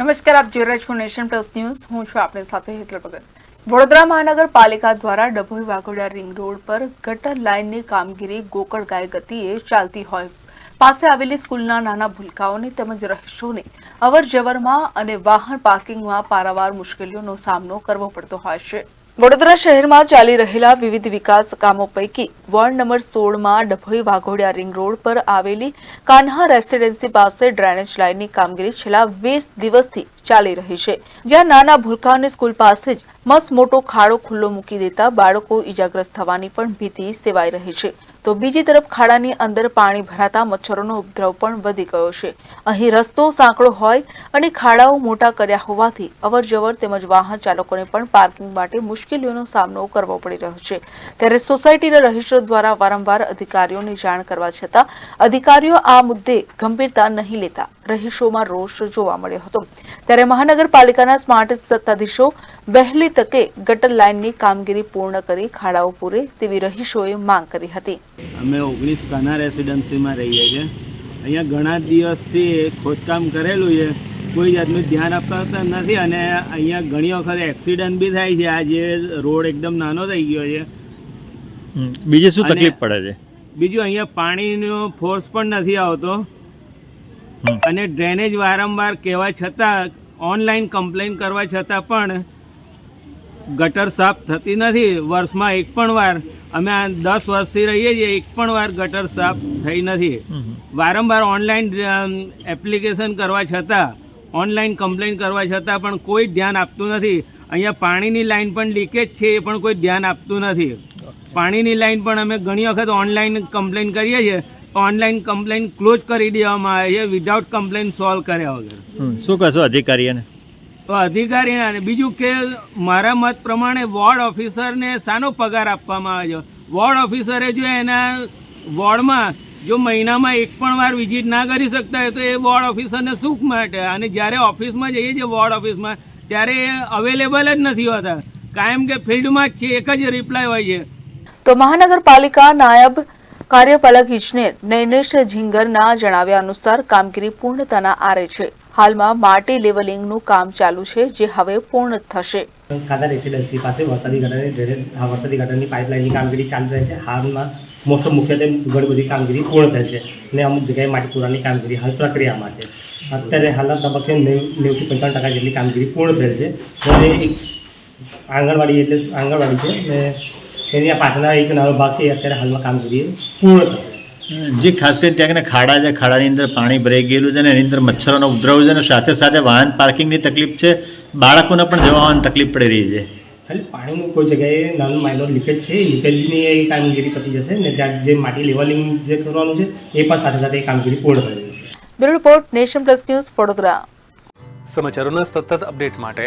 નમસ્કાર, આપ જોઈ રહ્યા છો નેશન પ્લસ ન્યૂઝ. હું છું આપની સાથે હેતલ ભગત. વડોદરા મહાનગરપાલિકા દ્વારા ડભોઈ વાઘોડિયા રિંગ રોડ પર ગટર લાઇનની કામગીરી ગોકળ ગાય ગતિએ ચાલતી હોય. પાસે આવેલી સ્કૂલના નાના ભૂલકાઓને તેમજ રહીશોને અવર અને વાહન પાર્કિંગમાં પારાવાર મુશ્કેલીઓનો સામનો કરવો પડતો હોય છે. વડોદરા શહેરમાં ચાલી રહેલા વિવિધ વિકાસ કામો પૈકી વોર્ડ નંબર સોળમાં ડભોઈ વાઘોડિયા રિંગ રોડ પર આવેલી કાન્હા રેસિડેન્સી પાસે ડ્રેનેજ લાઇનની કામગીરી છેલ્લા વીસ દિવસથી ચાલી રહી છે. જ્યાં નાના ભૂલકાઓની સ્કૂલ પાસે જ મસ્ત મોટો ખાડો ખુલ્લો મૂકી દેતા બાળકો ઇજાગ્રસ્ત થવાની પણ ભીતિ સેવાઈ રહી છે. તો બીજી તરફ ખાડાની અંદર પાણી ભરાતા મચ્છરોનો ઉપદ્રવ પણ વધી ગયો છે. અહીં રસ્તો સાંકડો હોય અને ખાડાઓ મોટા કર્યા હોવાથી અવરજવર તેમજ વાહન ચાલકોને પણ પાર્કિંગ માટે મુશ્કેલીઓનો સામનો કરવો પડી રહ્યો છે. ત્યારે સોસાયટીના રહીશો દ્વારા વારંવાર અધિકારીઓને જાણ કરવા છતાં અધિકારીઓ આ મુદ્દે ગંભીરતા નહીં લેતા. રહીશોમાં રોષ જોવા મળ્યો હતો. ત્યારે મહાનગરપાલિકાના સ્માર્ટ સત્તાધીશો વહેલી તકે ગટર લાઇનની કામગીરી પૂર્ણ કરી ખાડાઓ પૂરે તેવી રહીશોએ માંગ કરી હતી. અમે ઓગણીસ કાના રેસિડન્સીમાં રહીએ છીએ. અહીંયા ઘણા દિવસથી ખોદકામ કરેલું છે. કોઈ જાતનું ધ્યાન આપતા નથી અને અહીંયા ઘણી વખત એક્સિડન્ટ બી થાય છે. આ જે રોડ એકદમ નાનો થઈ ગયો છે. બીજું શું તકલીફ પડે છે? બીજું અહીંયા પાણીનો ફોર્સ પણ નથી આવતો. અને ડ્રેનેજ વારંવાર કહેવા છતાં ઓનલાઈન કમ્પ્લેન કરવા છતાં પણ ગટર સાફ થતી નથી. વર્ષમાં એક પણ વાર. અમે આ દસ વર્ષથી રહીએ છીએ એક પણ વાર ગટર સાફ થઈ નથી. વારંવાર ઓનલાઈન એપ્લિકેશન કરવા છતાં ઓનલાઈન કમ્પ્લેન કરવા છતાં પણ કોઈ ધ્યાન આપતું નથી. અહીંયા પાણીની લાઈન પણ લીકેજ છે એ પણ કોઈ ધ્યાન આપતું નથી. પાણીની લાઈન પણ અમે ઘણી વખત ઓનલાઈન કમ્પ્લેન કરીએ છીએ. ઓનલાઈન કમ્પ્લેન ક્લોઝ કરી દેવામાં આવે છે વિધાઉટ કમ્પ્લેન સોલ્વ કર્યા વગર. શું કહેશો અધિકારીઓને? તો અધિકારી અને બીજું કે મારા મત પ્રમાણે વોર્ડ ઓફિસરને શાનો પગાર આપવામાં આવે છે? વોર્ડ ઓફિસરે જો એના વોર્ડમાં જો મહિનામાં એક પણ વાર વિઝિટ ના કરી શકતા હોય તો એ વોર્ડ ઓફિસરને સુખ માટે અને જ્યારે ઓફિસમાં જઈએ છીએ વોર્ડ ઓફિસમાં ત્યારે એ અવેલેબલ જ નથી હોતા. કાયમ કે ફિલ્ડમાં જ છે એક જ રિપ્લાય હોય છે. તો મહાનગરપાલિકા નાયબ કાર્યપાલક ઇજનેર નૈનેશ ઝીંગરના જણાવ્યા અનુસાર કામગીરી પૂર્ણતાના આરે છે. હાલમાં માટી લેવલિંગનું કામ ચાલુ છે, જે હવે પૂર્ણ થશે. કાદા રેસિડેન્સી પાસે વરસાદી ગટરની ડ્રેનેજ વરસાદી ગટરની પાઇપલાઇનની કામગીરી ચાલી રહી છે. હાલમાં મોસ્ટ ઓફ મુખ્યત્વે ઘણી બધી કામગીરી પૂર્ણ થઈ છે અને અમુક જગ્યાએ માટી પૂરાની કામગીરી હાલ પ્રક્રિયામાં છે. અત્યારે હાલના તબક્કે નેવથી પંચાવન ટકા જેટલી કામગીરી પૂર્ણ થયેલ છે. અને આંગણવાડી એટલે આંગણવાડી છે અને એની પાછળના એક નાનો ભાગ છે અત્યારે હાલમાં કામગીરી પૂર્ણ થશે. જે ખાસ કરીને ત્યાં ખાડા છે ખાડાની અંદર પાણી ભરાઈ ગયેલું છે ને એની અંદર મચ્છરોનો ઉદ્રવ છે અને સાથે સાથે વાહન પાર્કિંગની તકલીફ છે બાળકોને પણ જવા આવવાની તકલીફ પડી રહી છે. ખાલી પાણીનું કોઈ જગ્યાએ નાનું માઇનોર લીકેજ છે લીકેજની એ કામગીરી પતી જશે ને ત્યાં જે માટી લેવલિંગ જે કરવાનું છે એ પણ સાથે સાથે એ કામગીરી પૂર્ણ થઈ જશે bureau report nation plus news Vadodara. સમાચારોના સતત અપડેટ માટે